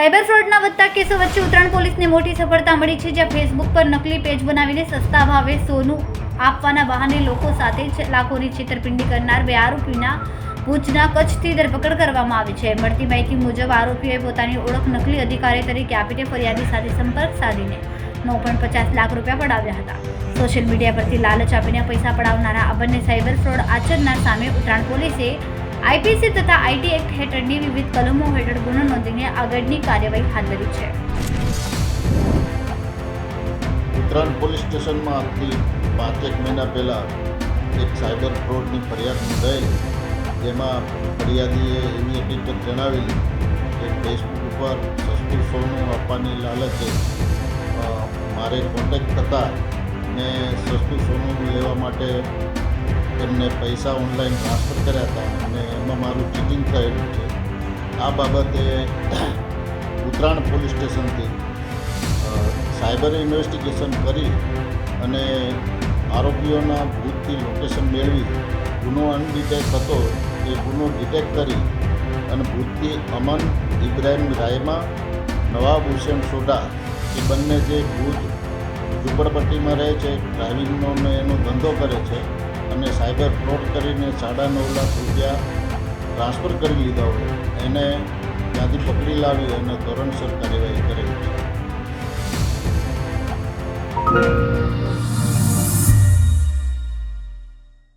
Cyber ફ્રોડના વધતા કેસો વચ્ચે ઉત્તરાયણ પોલીસને મોટી સફળતા મળી છે, જ્યાં ફેસબુક પર નકલી પેજ બનાવીને સસ્તા ભાવે સોનું આપવાના બહાને લોકો સાથે લાખોની છેતરપિંડી કરનાર બે આરોપીના ભુજના કચ્છથી ધરપકડ કરવામાં આવી છે. મળતી માહિતી મુજબ આરોપીઓએ પોતાની ઓળખ નકલી અધિકારી તરીકે આપીને ફરિયાદી સાથે સંપર્ક સાધીને નવ પોઈન્ટ પચાસ લાખ રૂપિયા પડાવ્યા હતા. સોશિયલ મીડિયા પરથી લાલચ આપીને પૈસા પડાવનારા આ બંને સાયબર ફ્રોડ આચરનાર સામે ઉત્તરાયણ પોલીસે આઈપીસી તથા આઈટી એક્ટ હેઠળની વિવિધ કલમો હેઠળ ગુનો નોંધીને આગળની કાર્યવાહી હાથ ધરી છે. ઉત્તરાયણ પોલીસ સ્ટેશનમાં આજથી પાંચેક મહિના પહેલાં એક સાયબર ફ્રોડની ફરિયાદ નોંધાઈ જેમાં ફરિયાદીએ એની હકીકત જણાવેલી કે ફેસબુક ઉપર સસ્તું સોનું આપવાની લાલચે મારે કોન્ટેક્ટ થતા ને સસ્તું સોનું લેવા માટે એમને પૈસા ઓનલાઈન ટ્રાન્સફર કર્યા હતા અને એમાં મારું ચીટિંગ થયેલું છે. આ બાબતે ઉત્તરાયણ પોલીસ સ્ટેશનથી સાયબર ઇન્વેસ્ટિગેશન કરી અને આરોપીઓના ભૂતથી લોકેશન મેળવી. ગુનો અનડિટેક્ટ હતો એ ગુનો ડિટેક્ટ કરી અને ભૂતથી અમન ઇબ્રાહિમ રાયમા, નવાબ હુસેન સોઢા એ બંને જે ભૂત ઝુંપડપટ્ટીમાં રહે છે ડ્રાઇવિંગનો એનો ધંધો કરે છે અને સાયબર ફ્રોડ કરીને સાડા નવ લાખ રૂપિયા ટ્રાન્સફર કરી લીધા હોય, એને ત્યાંથી પકડી લાવી અને ધોરણસર કાર્યવાહી કરેલી છે.